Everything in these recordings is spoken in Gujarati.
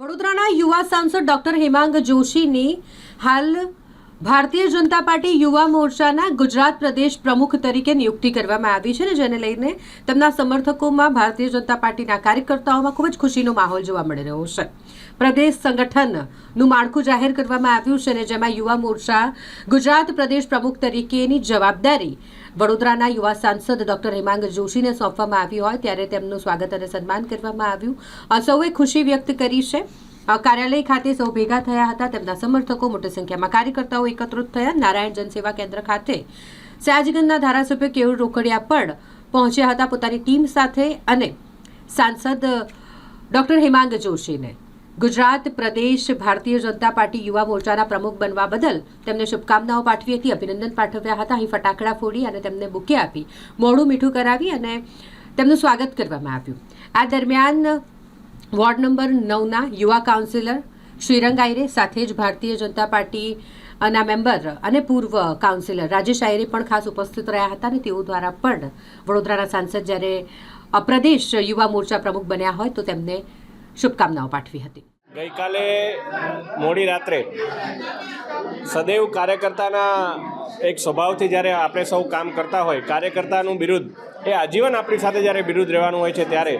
વડોદરાના યુવા સાંસદ ડોક્ટર હેમાંગ જોશીની હાલ ભારતીય જનતા પાર્ટી યુવા મોરચાના ગુજરાત પ્રદેશ પ્રમુખ તરીકે નિયુક્તિ કરવામાં આવી છે ને જેને લઈને તેમના સમર્થકોમાં ભારતીય જનતા પાર્ટીના કાર્યકર્તાઓમાં ખૂબ જ ખુશીનો માહોલ જોવા મળી રહ્યો છે. પ્રદેશ સંગઠનનું માળખું જાહેર કરવામાં આવ્યું છે અને જેમાં યુવા મોરચા ગુજરાત પ્રદેશ પ્રમુખ તરીકેની જવાબદારી વડોદરાના યુવા સાંસદ ડોક્ટર હેમાંગ જોશીને સોંપવામાં આવી હોય ત્યારે તેમનું સ્વાગત અને સન્માન કરવામાં આવ્યું. સૌએ ખુશી વ્યક્ત કરી છે. કાર્યાલય ખાતે સૌ ભેગા થયા હતા. તેમના સમર્થકો મોટી સંખ્યામાં કાર્યકર્તાઓ એકત્રિત થયા. નારાયણ જનસેવા કેન્દ્ર ખાતે સયાજગંજના ધારાસભ્ય કેયુર રોકડિયા પણ પહોંચ્યા હતા પોતાની ટીમ સાથે અને સાંસદ ડોક્ટર હેમાંગ જોશીને. ગુજરાત, પ્રદેશ, ભારતીય જનતા પાર્ટી યુવા મોરચાના પ્રમુખ બનવા બદલ તેમને શુભકામનાઓ પાઠવી હતી, અભિનંદન પાઠવ્યા હતા. અહીં ફટાકડા ફોડી અને તેમને બુકે આપી, મોડું મીઠું કરાવી અને તેમનું સ્વાગત કરવામાં આવ્યું. આ દરમિયાન વોર્ડ નંબર નવના યુવા કાઉન્સિલર શ્રીરંગ આયરે સાથે જ ભારતીય જનતા પાર્ટી ના મેમ્બર અને પૂર્વ કાઉન્સિલર રાજેશ આયરે પણ ખાસ ઉપસ્થિત રહ્યા હતા અને તેઓ દ્વારા પણ વડોદરાના સાંસદ જ્યારે પ્રદેશ યુવા મોરચા પ્રમુખ બન્યા હોય તો તેમને શુભકામનાઓ પાઠવી હતી. ગઈકાલે મોડી રાત્રે સદૈવ કાર્યકર્તાના એક સ્વભાવથી જ્યારે આપણે સૌ કામ કરતા હોય, કાર્યકર્તાનું વિરુદ્ધ એ આજીવન આપણી સાથે જ્યારે વિરુદ્ધ રહેવાનું હોય છે ત્યારે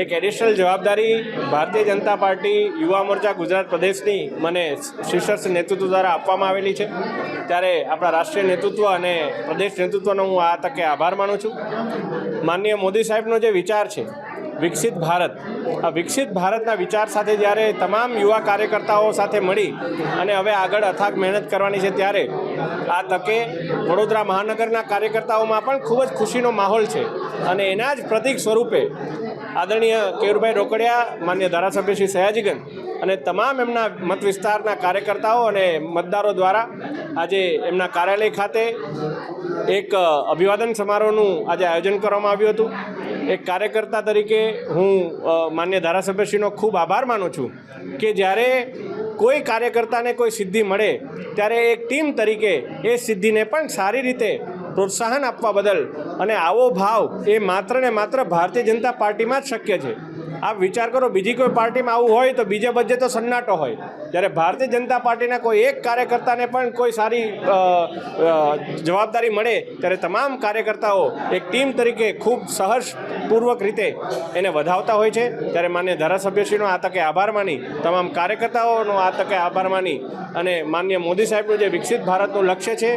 એક એડિશનલ જવાબદારી ભારતીય જનતા પાર્ટી, યુવા મોરચા, ગુજરાત પ્રદેશની મને શીર્ષસ્થ નેતૃત્વ દ્વારા આપવામાં આવેલી છે. ત્યારે આપણા રાષ્ટ્રીય નેતૃત્વ અને પ્રદેશ નેતૃત્વનો હું આ તકે આભાર માનું છું. માનનીય મોદી સાહેબનો જે વિચાર છે વિકસિત ભારત. આ વિકસિત ભારતના વિચાર સાથે જ્યારે તમામ યુવા કાર્યકર્તાઓ સાથે મળી અને હવે આગળ અથાગ મહેનત કરવાની છે ત્યારે આ તકે વડોદરા મહાનગરના કાર્યકર્તાઓમાં પણ ખૂબ જ ખુશીનો માહોલ છે. અને એના જ પ્રતિક સ્વરૂપે આદરણીય કેયુરભાઈ રોકડિયા, માન્ય ધારાસભ્ય શ્રી સયાજીગન અને તમામ એમના મત વિસ્તારના કાર્યકર્તાઓ અને મતદારો દ્વારા આજે એમના કાર્યાલય ખાતે એક અભિવાદન સમારોહનું આજે આયોજન કરવામાં આવ્યું હતું. એક કાર્યકર્તા તરીકે હું માન્ય ધારાસભ્યશ્રીનો ખૂબ આભાર માનું છું કે જ્યારે કોઈ કાર્યકર્તાને કોઈ સિદ્ધિ મળે, ત્યારે એક ટીમ તરીકે એ સિદ્ધિને પણ સારી રીતે પ્રોત્સાહન આપવા બદલ અને આવો ભાવ એ માત્ર ને માત્ર ભારતીય જનતા પાર્ટીમાં જ શક્ય છે. આપ વિચાર કરો, બીજી કોઈ પાર્ટીમાં આવું હોય તો બીજે બધે તો સન્નાટો હોય. જ્યારે ભારતીય જનતા પાર્ટીના કોઈ એક કાર્યકર્તાને પણ કોઈ સારી જવાબદારી મળે, ત્યારે તમામ કાર્યકર્તાઓ એક ટીમ તરીકે ખૂબ સહર્ષપૂર્વક રીતે એને વધાવતા હોય છે. ત્યારે માન્ય ધારાસભ્યશ્રીનો આ તકે આભાર માની, તમામ કાર્યકર્તાઓનો આ તકે આભાર માની, અને માન્ય મોદી સાહેબનું જે વિકસિત ભારતનું લક્ષ્ય છે,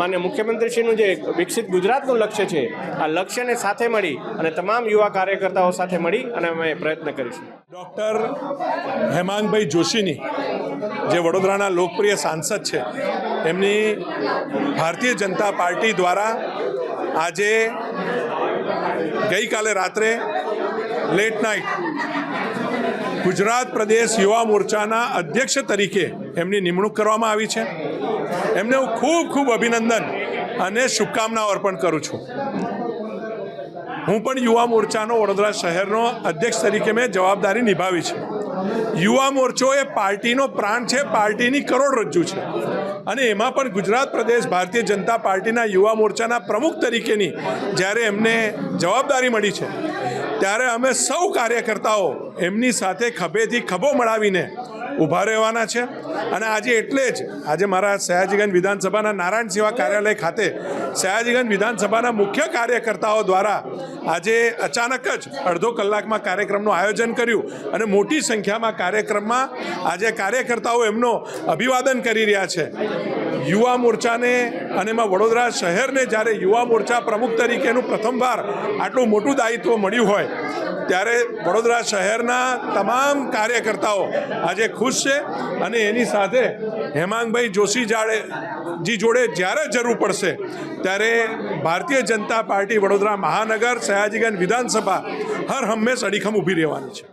માન્ય મુખ્યમંત્રીશ્રીનું જે વિકસિત ગુજરાતનું લક્ષ્ય છે, આ લક્ષ્યને સાથે મળી અને તમામ યુવા કાર્યકર્તાઓ સાથે મળી અને પ્રયત્ન કરીશું. ડૉક્ટર હેમાંગભાઈ જોશીની જે વડોદરાના લોકપ્રિય સાંસદ છે, એમની ભારતીય જનતા પાર્ટી દ્વારા આજે ગઈકાલે રાત્રે લેટ નાઇટ ગુજરાત પ્રદેશ યુવા મોરચાના અધ્યક્ષ તરીકે એમની નિમણૂક કરવામાં આવી છે. એમને હું ખૂબ ખૂબ અભિનંદન અને શુભકામનાઓ અર્પણ કરું છું. હું પણ યુવા મોરચાનો વડોદરા શહેરનો અધ્યક્ષ તરીકે મેં જવાબદારી નિભાવી છે. યુવા મોરચો એ પાર્ટીનો પ્રાણ છે, પાર્ટીની કરોડરજ્જુ છે. અને એમાં પણ ગુજરાત પ્રદેશ ભારતીય જનતા પાર્ટીના યુવા મોરચાના પ્રમુખ તરીકેની જ્યારે એમને જવાબદારી મળી છે, ત્યારે અમે સૌ કાર્યકર્તાઓ એમની સાથે ખભેથી ખભો મળાવીને ઊભા રહેવાના છે. અને આજે એટલે જ આજે મારા સયાજીગંજ વિધાનસભાના નારાયણ સેવા કાર્યાલય ખાતે સયાજીગંજ વિધાનસભાના મુખ્ય કાર્યકર્તાઓ દ્વારા આજે અચાનક જ અડધો કલાકમાં કાર્યક્રમનું આયોજન કર્યું અને મોટી સંખ્યામાં કાર્યક્રમમાં આજે કાર્યકર્તાઓ એમનો અભિવાદન કરી રહ્યા છે. યુવા મોરચાને અને એમાં વડોદરા શહેરને જ્યારે યુવા મોરચા પ્રમુખ તરીકેનું પ્રથમવાર આટલું મોટું દાયિત્વ મળ્યું હોય, ત્યારે વડોદરા શહેરના તમામ કાર્યકર્તાઓ આજે ખુશ છે અને એની સાથે હેમાંગભાઈ જોશી જાડે જી જોડે જ્યારે જરૂર પડશે, ત્યારે ભારતીય જનતા પાર્ટી વડોદરા મહાનગર સયાજીગંજ વિધાનસભા હર હંમેશ અડીખમ ઊભી રહેવાની છે.